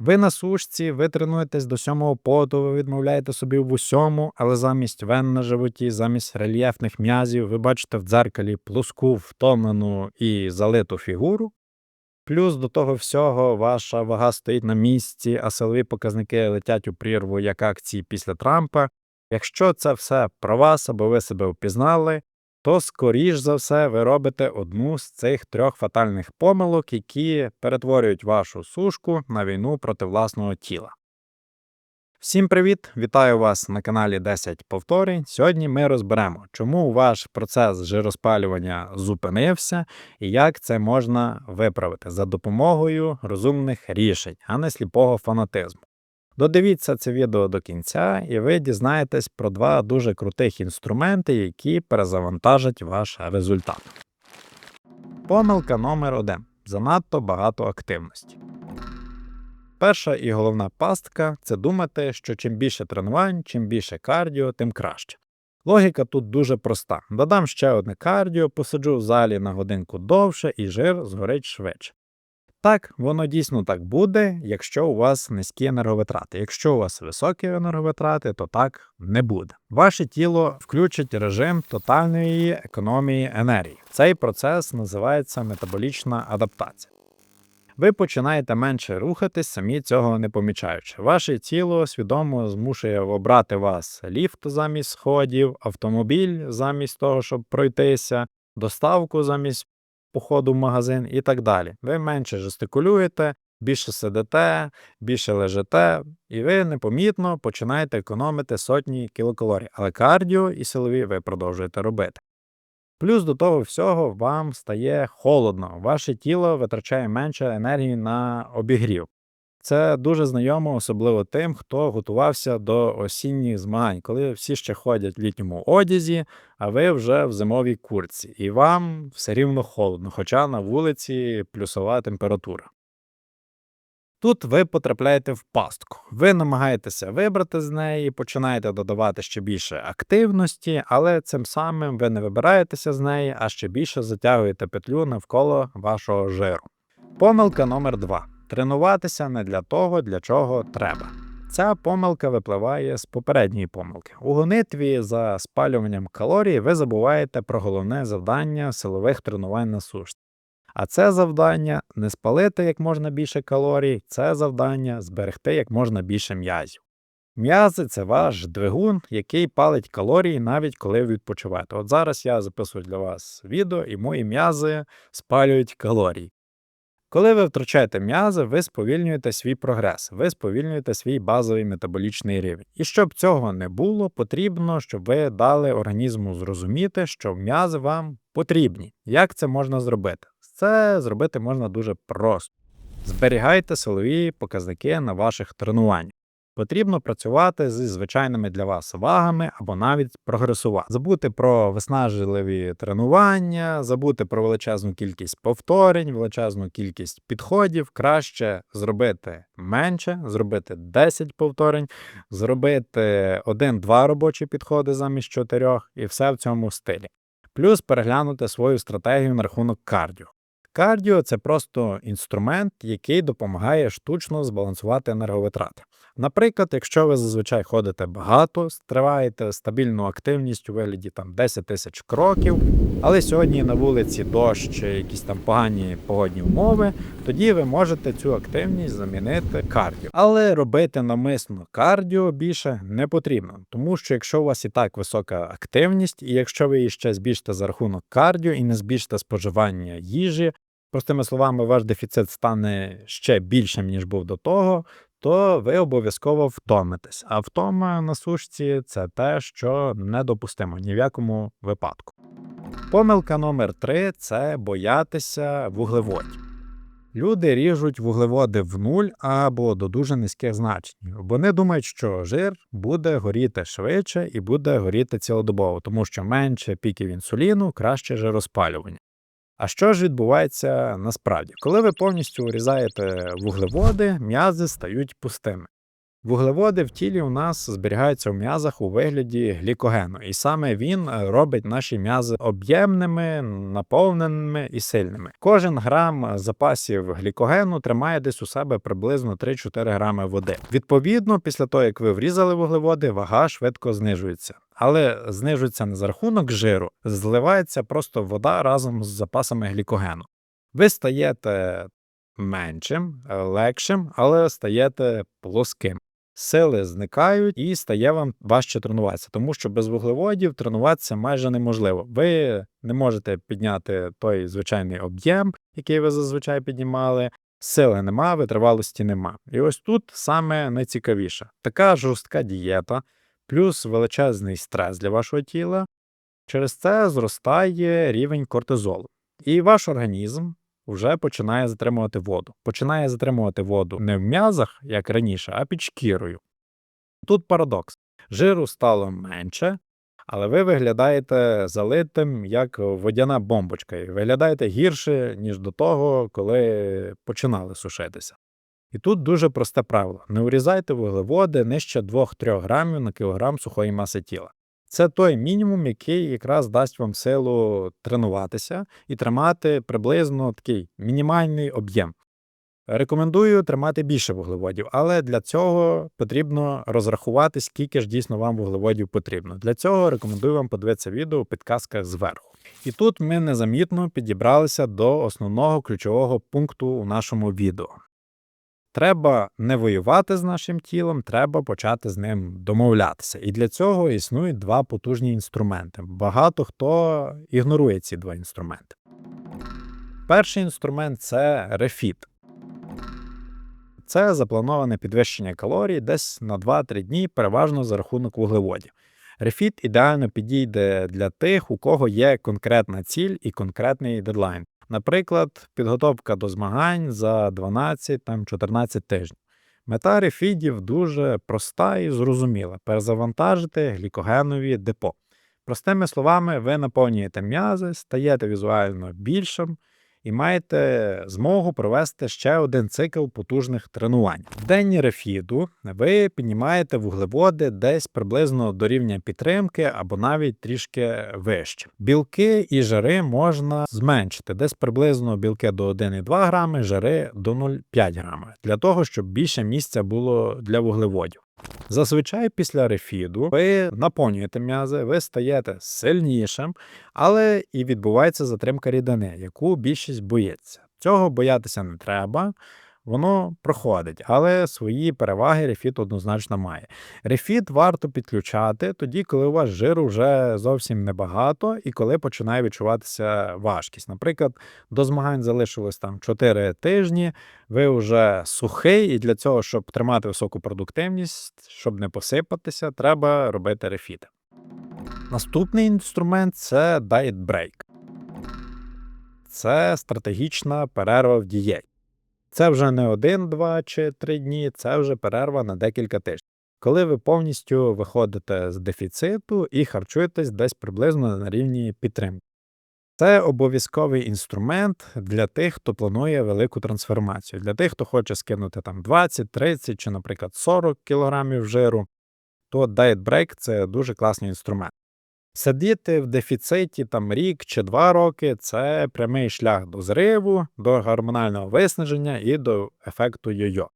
Ви на сушці, ви тренуєтесь до сьомого поту, ви відмовляєте собі в усьому, але замість вен на животі, замість рельєфних м'язів, ви бачите в дзеркалі плоску, втомлену і залиту фігуру. Плюс до того всього ваша вага стоїть на місці, а силові показники летять у прірву як акції після Трампа. Якщо це все про вас або ви себе впізнали, то скоріш за все ви робите одну з цих трьох фатальних помилок, які перетворюють вашу сушку на війну проти власного тіла. Всім привіт! Вітаю вас на каналі 10 повторень. Сьогодні ми розберемо, чому ваш процес жироспалювання зупинився і як це можна виправити за допомогою розумних рішень, а не сліпого фанатизму. Додивіться це відео до кінця, і ви дізнаєтесь про два дуже крутих інструменти, які перезавантажать ваш результат. Помилка номер 1 занадто багато активності. Перша і головна пастка це думати, що чим більше тренувань, чим більше кардіо, тим краще. Логіка тут дуже проста: додам ще одне кардіо, посиджу в залі на годинку довше і жир згорить швидше. Так, воно дійсно так буде, якщо у вас низькі енерговитрати. Якщо у вас високі енерговитрати, то так не буде. Ваше тіло включить режим тотальної економії енергії. Цей процес називається метаболічна адаптація. Ви починаєте менше рухатись, самі цього не помічаючи. Ваше тіло свідомо змушує обрати вас ліфт замість сходів, автомобіль замість того, щоб пройтися, доставку замість походу в магазин і так далі. Ви менше жестикулюєте, більше сидите, більше лежите, і ви непомітно починаєте економити сотні кілокалорій. Але кардіо і силові ви продовжуєте робити. Плюс до того всього вам стає холодно, ваше тіло витрачає менше енергії на обігрів. Це дуже знайомо, особливо тим, хто готувався до осінніх змагань, коли всі ще ходять в літньому одязі, а ви вже в зимовій курці, і вам все рівно холодно, хоча на вулиці плюсова температура. Тут ви потрапляєте в пастку. Ви намагаєтеся вибрати з неї, починаєте додавати ще більше активності, але цим самим ви не вибираєтеся з неї, а ще більше затягуєте петлю навколо вашого жиру. Помилка номер 2 тренуватися не для того, для чого треба. Ця помилка випливає з попередньої помилки. У гонитві за спалюванням калорій ви забуваєте про головне завдання силових тренувань на сушці. А це завдання не спалити як можна більше калорій, це завдання зберегти як можна більше м'язів. М'язи це ваш двигун, який палить калорії навіть коли ви відпочиваєте. От зараз я записую для вас відео, і мої м'язи спалюють калорії. Коли ви втрачаєте м'язи, ви сповільнюєте свій прогрес, ви сповільнюєте свій базовий метаболічний рівень. І щоб цього не було, потрібно, щоб ви дали організму зрозуміти, що м'язи вам потрібні. Як це можна зробити? Це зробити можна дуже просто. Зберігайте силові показники на ваших тренуваннях. Потрібно працювати зі звичайними для вас вагами або навіть прогресувати. Забути про виснажливі тренування, забути про величезну кількість повторень, величезну кількість підходів. Краще зробити менше, зробити 10 повторень, зробити 1-2 робочі підходи замість 4 і все в цьому стилі. Плюс переглянути свою стратегію на рахунок кардіо. Кардіо це просто інструмент, який допомагає штучно збалансувати енерговитрати. Наприклад, якщо ви зазвичай ходите багато, триваєте стабільну активність у вигляді там 10 тисяч кроків, але сьогодні на вулиці дощ чи якісь там погані погодні умови, тоді ви можете цю активність замінити кардіо. Але робити намисно кардіо більше не потрібно, тому що якщо у вас і так висока активність, і якщо ви її ще збільшите за рахунок кардіо і не збільшите споживання їжі, простими словами, ваш дефіцит стане ще більшим, ніж був до того, то ви обов'язково втомитесь. А втома на сушці це те, що недопустимо ні в якому випадку. Помилка номер 3 це боятися вуглеводів. Люди ріжуть вуглеводи в нуль або до дуже низьких значень. Вони думають, що жир буде горіти швидше і буде горіти цілодобово, тому що менше піків інсуліну, краще жироспалювання. А що ж відбувається насправді? Коли ви повністю урізаєте вуглеводи, м'язи стають пустими. Вуглеводи в тілі у нас зберігаються в м'язах у вигляді глікогену, і саме він е, робить наші м'язи об'ємними, наповненими і сильними. Кожен грам запасів глікогену тримає десь у себе приблизно 3-4 грами води. Відповідно, після того як ви врізали вуглеводи, вага швидко знижується. Але знижується не за рахунок жиру, зливається просто вода разом з запасами глікогену. Ви стаєте меншим, легшим, але стаєте плоским сили зникають і стає вам важче тренуватися, тому що без вуглеводів тренуватися майже неможливо. Ви не можете підняти той звичайний об'єм, який ви зазвичай піднімали. Сили нема, витривалості нема. І ось тут саме найцікавіше: така жорстка дієта, плюс величезний стрес для вашого тіла. Через це зростає рівень кортизолу. І ваш організм вже починає затримувати воду. Починає затримувати воду не в м'язах, як раніше, а під шкірою. Тут парадокс. Жиру стало менше, але ви виглядаєте залитим як водяна бомбочка, і виглядаєте гірше, ніж до того, коли починали сушитися. І тут дуже просте правило: не урізайте вуглеводи нижче 2-3 грамів на кілограм сухої маси тіла. Це той мінімум, який якраз дасть вам силу тренуватися і тримати приблизно такий мінімальний об'єм. Рекомендую тримати більше вуглеводів, але для цього потрібно розрахувати, скільки ж дійсно вам вуглеводів потрібно. Для цього рекомендую вам подивитися відео у підказках зверху. І тут ми незамітно підібралися до основного ключового пункту у нашому відео. Треба не воювати з нашим тілом, треба почати з ним домовлятися. І для цього існують два потужні інструменти. Багато хто ігнорує ці два інструменти. Перший інструмент це рефіт. Це заплановане підвищення калорій десь на 2-3 дні, переважно за рахунок вуглеводів. Рефіт ідеально підійде для тих, у кого є конкретна ціль і конкретний дедлайн. Наприклад, підготовка до змагань за 12-14 тижнів. Мета рефідів дуже проста і зрозуміла: перезавантажити глікогенові депо. Простими словами, ви наповнюєте м'язи, стаєте візуально більшим і маєте змогу провести ще один цикл потужних тренувань. В день рефіду ви піднімаєте вуглеводи десь приблизно до рівня підтримки або навіть трішки вище. Білки і жири можна зменшити, десь приблизно білки до 1,2 грами, жири до 0,5 грами, для того, щоб більше місця було для вуглеводів. Зазвичай після рефіду ви наповнюєте м'язи, ви стаєте сильнішим, але і відбувається затримка рідини, яку більшість боїться. Цього боятися не треба воно проходить, але свої переваги рефіт однозначно має. Рефіт варто підключати тоді, коли у вас жиру вже зовсім небагато і коли починає відчуватися важкість. Наприклад, до змагань залишилось там 4 тижні, ви вже сухий, і для цього, щоб тримати високу продуктивність, щоб не посипатися, треба робити рефіти. Наступний інструмент це Diet Break. Це стратегічна перерва в дієті. Це вже не один, два чи три дні, це вже перерва на декілька тижнів. Коли ви повністю виходите з дефіциту і харчуєтесь десь приблизно на рівні підтримки. Це обов'язковий інструмент для тих, хто планує велику трансформацію, для тих, хто хоче скинути там 20, 30 чи, наприклад, 40 кг жиру, то Diet Break – це дуже класний інструмент. Сидіти в дефіциті там рік чи два роки це прямий шлях до зриву, до гормонального виснаження і до ефекту йо-йо.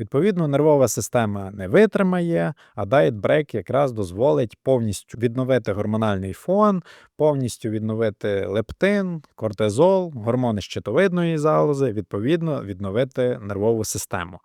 Відповідно, нервова система не витримає, а Break якраз дозволить повністю відновити гормональний фон, повністю відновити лептин, кортизол, гормони щитовидної залози, відповідно, відновити нервову систему.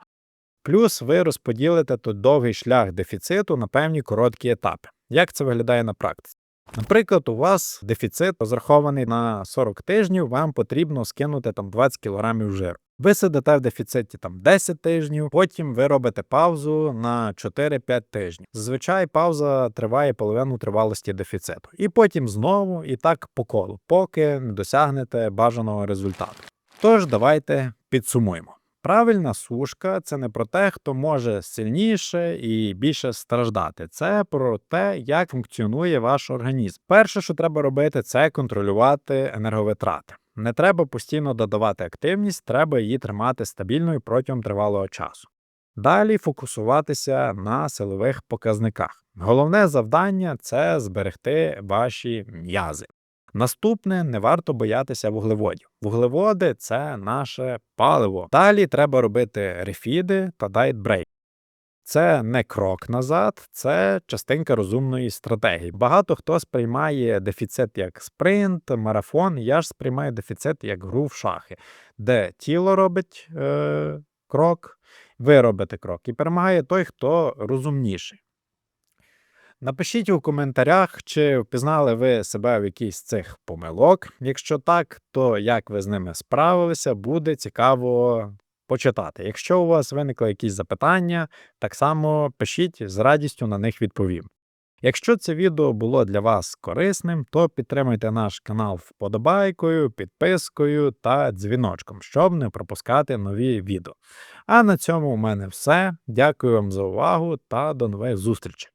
Плюс ви розподілите тут довгий шлях дефіциту на певні короткі етапи. Як це виглядає на практиці? Наприклад, у вас дефіцит розрахований на 40 тижнів, вам потрібно скинути там 20 кг жиру. Ви сидите в дефіциті там 10 тижнів, потім ви робите паузу на 4-5 тижнів. Зазвичай пауза триває половину тривалості дефіциту. І потім знову і так по колу, поки не досягнете бажаного результату. Тож давайте підсумуємо. Правильна сушка це не про те, хто може сильніше і більше страждати. Це про те, як функціонує ваш організм. Перше, що треба робити, це контролювати енерговитрати. Не треба постійно додавати активність, треба її тримати стабільною протягом тривалого часу. Далі фокусуватися на силових показниках. Головне завдання це зберегти ваші м'язи. Наступне не варто боятися вуглеводів. Вуглеводи це наше паливо. Далі треба робити рефіди та дайтбрейк. Це не крок назад, це частинка розумної стратегії. Багато хто сприймає дефіцит як спринт, марафон. Я ж сприймаю дефіцит як гру в шахи, де тіло робить е, крок, ви робите крок, і перемагає той, хто розумніший. Напишіть у коментарях, чи впізнали ви себе в якійсь з цих помилок. Якщо так, то як ви з ними справилися, буде цікаво почитати. Якщо у вас виникли якісь запитання, так само пишіть з радістю на них відповім. Якщо це відео було для вас корисним, то підтримуйте наш канал вподобайкою, підпискою та дзвіночком, щоб не пропускати нові відео. А на цьому у мене все. Дякую вам за увагу та до нових зустрічей!